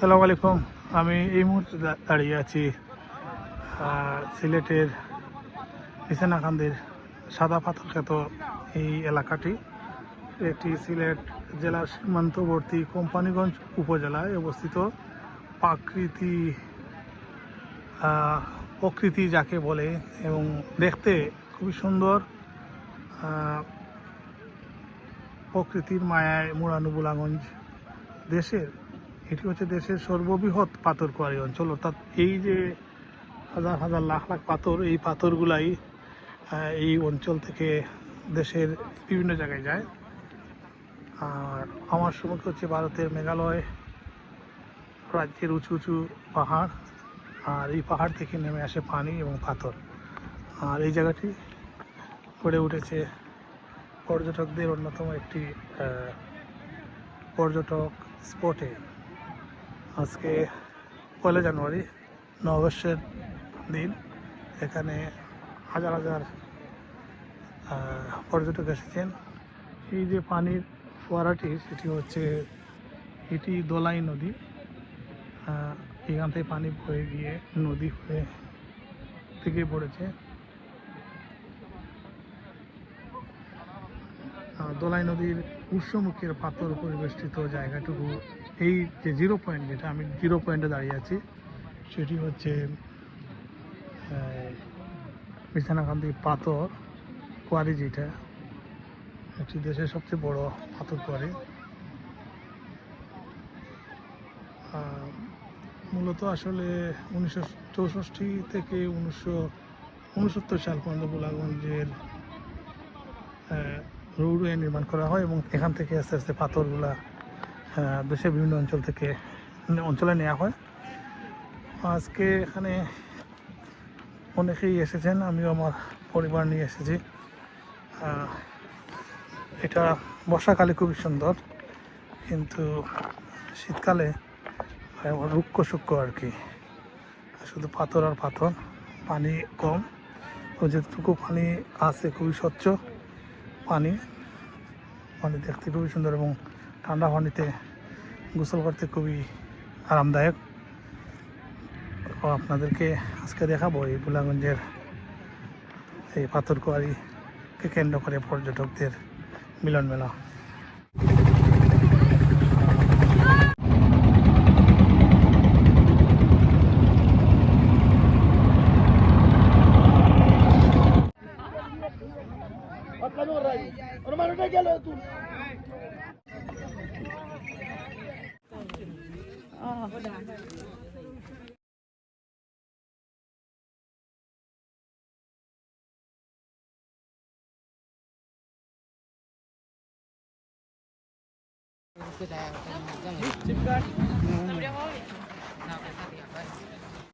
আসসালামু আলাইকুম। আমি এই মুহূর্তে দাঁড়িয়ে আছি সিলেটের বিছানাকান্দির সাদা পাথর খ্যাত এই এলাকাটি। এটি সিলেট জেলার সীমান্তবর্তী কোম্পানিগঞ্জ উপজেলায় অবস্থিত। প্রাকৃতি প্রকৃতি যাকে বলে এবং দেখতে খুবই সুন্দর প্রকৃতির মায়ায় মোড়ানো বুলাগঞ্জ দেশের এটি হচ্ছে দেশের সর্ববৃহৎ পাথর কোয়ারি অঞ্চল, অর্থাৎ এই যে হাজার হাজার লাখ লাখ পাথর, এই পাথরগুলাই এই অঞ্চল থেকে দেশের বিভিন্ন জায়গায় যায়। আর আমার সম্মুখে হচ্ছে ভারতের মেঘালয়, রাজ্যের উঁচু উঁচু পাহাড়, আর এই পাহাড় থেকে নেমে আসে পানি এবং পাথর। আর এই জায়গাটি গড়ে উঠেছে পর্যটকদের অন্যতম একটি পর্যটক স্পটে। আজকে পয়লা জানুয়ারি, নববর্ষের দিন। এখানে হাজার হাজার পর্যটক এসেছেন। এই যে পানির ফোয়ারাটি, সেটি হচ্ছে এটি দোলাই নদী। এখান থেকে পানি বয়ে গিয়ে নদী হয়ে থেকে পড়েছে। দোলাই নদীর উৎসমুখের পাথর পরিবেষ্টিত জায়গাটুকু এই যে জিরো পয়েন্ট যেটা আমি জিরো পয়েন্টে দাঁড়িয়ে আছি, সেটি হচ্ছে বিছানাকান্দি পাথর কোয়ারি যেটা একটি দেশের সবচেয়ে বড় পাথর কোয়ারি মূলত আসলে উনিশশো চৌষট্টি থেকে উনিশশো উনসত্তর সাল পর্যন্ত গোলাগঞ্জের রোডওয়ে নির্মাণ করা হয় এবং এখান থেকে আস্তে আস্তে পাথরগুলা দেশের বিভিন্ন অঞ্চল থেকে অঞ্চলে নেওয়া হয়। আজকে এখানে অনেকেই এসেছেন, আমিও আমার পরিবার নিয়ে এসেছি। এটা বর্ষাকালে খুবই সুন্দর, কিন্তু শীতকালে হয় রুক্ষ সূক্ষ্ম আর কি। শুধু পাথর আর পাথর, পানি কম। যেটুকু পানি আছে খুবই স্বচ্ছ। পানি। পানি দেখতে খুবই সুন্দর এবং ঠান্ডা পানিতে গোসল করতে খুবই আরামদায়ক। আপনাদেরকে আজকে দেখাবো এই বুলাগঞ্জের এই পাথর কোয়ারিকে কেন্দ্র করে পর্যটকদের মিলন মেলা मतलबीवर राहील पण म्हणून गेलो तू? चिपकाट